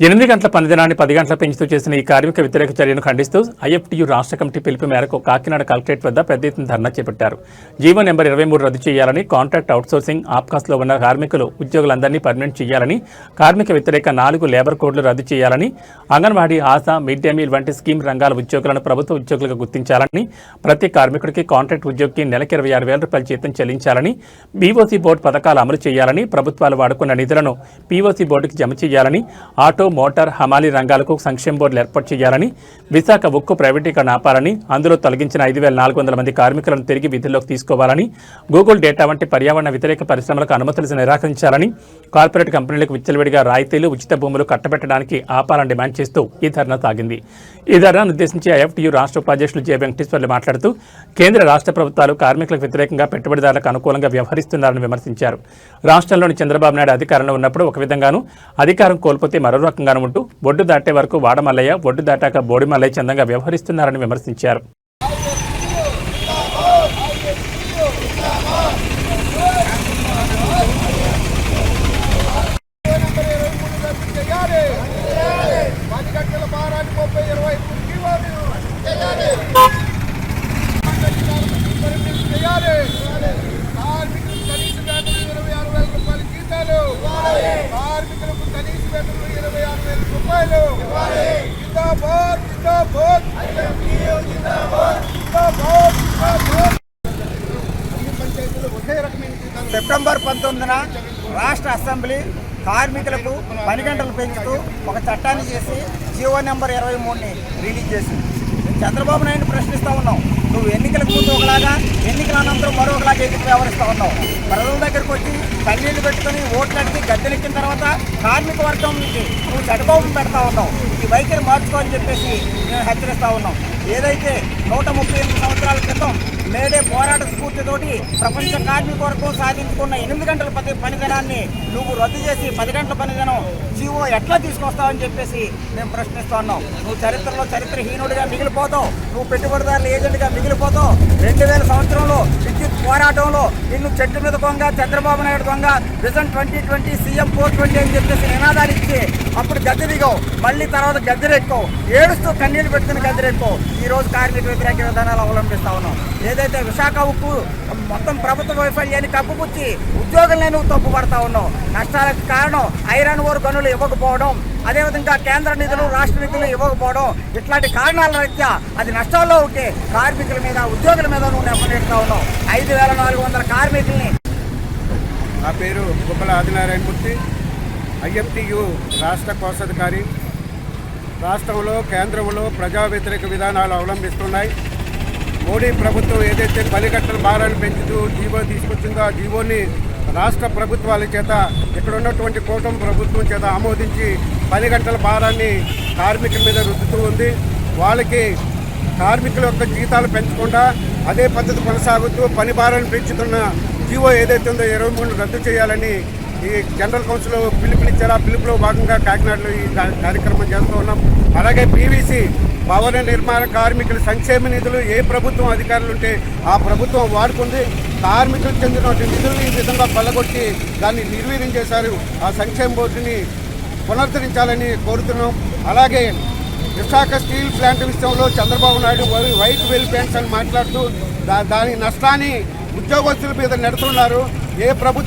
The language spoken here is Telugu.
ఎనిమిది గంటల పనిదినాన్ని పది గంటల పెంచుతూ చేసిన ఈ కార్మిక వ్యతిరేక చర్యను ఖండిస్తూ ఐఎఫ్టీయూ రాష్ట్ర కమిటీ పిలుపు మేరకు కాకినాడ కలెక్టరేట్ వద్ద పెద్ద ఎత్తున ధర్నా చేపట్టారు. జీవో నెంబర్ ఇరవై మూడు రద్దు చేయాలని కాంట్రాక్ట్ అవుట్సోర్సింగ్ ఆప్కాస్లో ఉన్న కార్మికులు ఉద్యోగులందరినీ పర్మనెంట్ చేయాలని కార్మిక వ్యతిరేక నాలుగు లేబర్ కోడ్లు రద్దు చేయాలని anganwadi ASHA mid day meal వంటి స్కీమ్ రంగాల ఉద్యోగులను ప్రభుత్వ ఉద్యోగులుగా గుర్తించాలని ప్రతి కార్మికుడికి కాంట్రాక్ట్ ఉద్యోగికి నెలకి ఇరవై ఆరు వేల రూపాయల జీతం చెల్లించాలని బీఓసీ బోర్డు పథకాలు అమలు చేయాలని ప్రభుత్వాలు వాడుకున్న నిధులను పీఓసీ బోర్డుకి జమ చేయాలని ఆటో మోటార్ హమాలీ రంగాలకు సంక్షేమ బోర్డులు ఏర్పాటు చేయాలని విశాఖ ఉక్కు ప్రైవేటీకరణ ఆపాలని అందులో తొలగించిన ఐదు వేల నాలుగు వందల మంది కార్మికులను తిరిగి విధుల్లోకి తీసుకోవాలని గూగుల్ డేటా వంటి పర్యావరణ వ్యతిరేక పరిశ్రమలకు అనుమతులు నిరాకరించాలని కార్పొరేట్ కంపెనీలకు విచ్చలవిడిగా రాయితీలు ఉచిత భూములు కట్టబెట్టడానికి ఆపాలని డిమాండ్ చేస్తూ ఈ ధర్నా సాగింది. ఈ ధర్నాను ఉద్దేశించి ఐఎఫ్టీయూ రాష్ట్ర ఉపాధ్యక్షులు జె. వెంకటేశ్వర్లు మాట్లాడుతూ కేంద్ర రాష్ట్ర ప్రభుత్వాలు కార్మికులకు వ్యతిరేకంగా పెట్టుబడిదారులకు అనుకూలంగా వ్యవహరిస్తున్నారని విమర్శించారు. రాష్ట్రంలోని చంద్రబాబు నాయుడు అధికారంలో ఉన్నప్పుడు ఒక విధంగానూ అధికారం కోల్పోతే మరో రకంగానూ ఉంటూ బొడ్డు దాటే వరకు వాడమల్లయ్య బొడ్డు దాటాక బోడిమల్లయ్య చందంగా వ్యవహరిస్తున్నారని విమర్శించారు. కార్మికులకు కనీస వేతనం ఇరవై ఆరు వేల రూపాయలు జీతాలు. కార్మికులకు కనీస వేతనం జిందాబాద్ జిందాబాద్ సెప్టెంబర్ పంతొమ్మిదిన రాష్ట్ర అసెంబ్లీ కార్మికులకు పని గంటలు పెంచుతూ ఒక చట్టాన్ని చేసి జీవో నెంబర్ ఇరవై మూడుని రిలీజ్ చేసింది. చంద్రబాబు నాయుడు ప్రశ్నిస్తూ ఉన్నాం. నువ్వు ఎన్నికలకు ముందు ఒకలాగా ఎన్నికల అనంతరం మరొకలాగా ఎందుకు వ్యవహరిస్తూ ఉన్నావు? ప్రజల దగ్గరకు వచ్చి కన్నీళ్ళు పెట్టుకుని ఓట్లు అడిగి గద్దెనెక్కిన తర్వాత కార్మిక వర్గం నుంచి నువ్వు చటకోపం పెడతా ఉన్నావు. ఈ వైఖరి మార్చుకోని చెప్పేసి మేము హెచ్చరిస్తూ ఉన్నాం. ఏదైతే నూట ముప్పై ఎనిమిది సంవత్సరాల క్రితం మేడే పోరాట స్ఫూర్తితోటి ప్రపంచ కార్మిక వర్గం సాధించుకున్న ఎనిమిది గంటల పది పనిదినాన్ని నువ్వు రద్దు చేసి పది గంటల పనిదినం జీవో ఎట్లా తీసుకొస్తావని చెప్పేసి మేము ప్రశ్నిస్తున్నాం నువ్వు చరిత్రలో చరిత్రహీనుడిగా మిగిలిపోతావు. నువ్వు పెట్టుబడిదారుల ఏజెంట్గా మిగిలిపోతావు. రెండు వేల సంవత్సరంలో విద్యుత్ పోరాటంలో నిన్ను చెట్టు మీద దొంగ చంద్రబాబు నాయుడు దొంగ vision twenty twenty CM four twenty అని చెప్పేసి నినాదాలు ఇచ్చి అప్పుడు గద్దె దిగవు. మళ్ళీ తర్వాత గద్దెరెక్కవు ఏడుస్తూ కన్నీళ్ళు పెట్టుకుని గద్దెరెక్కవు ఈరోజు కార్మిక వ్యతిరేక విధానాలు అవలంబిస్తా ఉన్నాం. ఏదైతే విశాఖ ఉక్కు మొత్తం ప్రభుత్వ వైఫల్యాన్ని కప్పుపుచ్చి ఉద్యోగులనే నువ్వు తప్పుపడతా ఉన్నావు. నష్టాలకు కారణం ఐరన్ ఓర్ గనులు ఇవ్వకపోవడం అదేవిధంగా కేంద్ర నిధులు రాష్ట్ర నిధులు ఇవ్వకపోవడం. ఇట్లాంటి కారణాల రీత్యా అది నష్టాల్లో ఉంటే కార్మికుల మీద ఉద్యోగుల మీద నువ్వు నెప్పనెడుతా ఉన్నావు. ఐదు వేల నాలుగు వందల కార్మికుల్ని నా పేరు గుబ్బల ఆదినారాయణమూర్తి ఐఎఫ్టియు రాష్ట్ర కోశాధికారి రాష్ట్రంలో కేంద్రంలో ప్రజా వ్యతిరేక విధానాలు అవలంబిస్తున్నాయి. మోడీ ప్రభుత్వం ఏదైతే బలిగట్టల భారాన్ని పెంచుతూ జీవో తీసుకొచ్చిందో ఆ జీవోని రాష్ట్ర ప్రభుత్వాల చేత ఇక్కడ ఉన్నటువంటి కూటమి ప్రభుత్వం చేత ఆమోదించి పని గంటల భారాన్ని కార్మికుల మీద రుద్దుతూ ఉంది. వాళ్ళకి కార్మికుల యొక్క జీతాలు పెంచకుండా అదే పద్ధతి కొనసాగుతూ పని భారాన్ని పెంచుతున్న జీవో ఏదైతే ఉందో ఇరవై మూడు రద్దు చేయాలని ఈ జనరల్ కౌన్సిల్ పిలుపునిచ్చారు. ఆ పిలుపులో భాగంగా కాకినాడలో ఈ కార్యక్రమం చేస్తూ ఉన్నాం. అలాగే పీవీసీ భవన నిర్మాణ కార్మికుల సంక్షేమ నిధులు ఏ ప్రభుత్వం అధికారులు ఉంటే ఆ ప్రభుత్వం వాడుకుంది. కార్మికులకు చెందినటువంటి నిధులను ఈ విధంగా పల్లగొట్టి దాన్ని నిర్వీర్యం చేశారు. ఆ సంక్షేమ బోర్డుని పునరుద్ధరించాలని కోరుతున్నాం. అలాగే విశాఖ స్టీల్ ప్లాంట్ విషయంలో చంద్రబాబు నాయుడు వై- వైట్ వెల్ ప్లాంట్స్ అని మాట్లాడుతూ దా దాని నష్టాన్ని ఉద్యోగస్తుల మీద నెడుతున్నారు. ఏ ప్రభుత్వం